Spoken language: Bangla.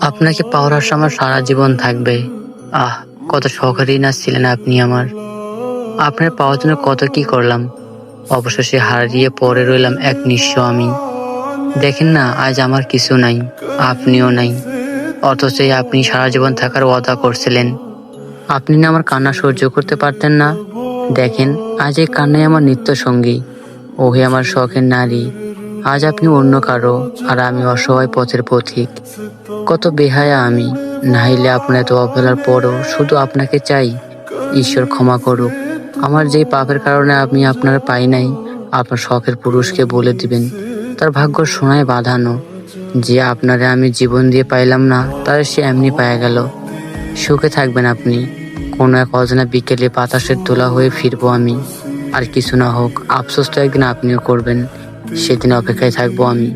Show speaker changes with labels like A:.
A: আপনাকে পাওয়ার আশা আমার সারা জীবন থাকবে। আহ, কত শখেরই না ছিলেন আপনি আমার। আপনার পাওয়ার জন্য কত কি করলাম। অবশেষে হারিয়ে পরে রইলাম এক নিঃস্ব আমি। দেখেন না, আজ আমার কিছু নাই, আপনিও নাই। অথচ আপনি সারা জীবন থাকার ওয়াদা করছিলেন। আপনি না আমার কান্না সহ্য করতে পারতেন না। দেখেন, আজ এই কান্নাই আমার নিত্য সঙ্গী। ওহে আমার শখের নারী। আজ আপনি অন্য কারও আর আমি অসহায় পথের পথিক। কত বেহায়া আমি নাইলে আপনার এত অবহেলার পরও শুধু আপনাকে চাই, ঈশ্বর ক্ষমা করুক। আমার যেই পাপের কারণে আমি আপনার পাই নাই, আপনার শখের পুরুষকে বলে দিবেন। তার ভাগ্য সোনায় বাঁধানো, যে আপনারে আমি জীবন দিয়ে পাইলাম না, তার সে এমনি পায়া গেল। সুখে থাকবেন আপনি, কোনো এক অজানা বিকেলে বাতাসের তোলা হয়ে ফিরবো আমি। আর কিছু না হোক, আফসোস তো একদিন আপনিও করবেন। সেদিন অপেক্ষায় থাকব আমি।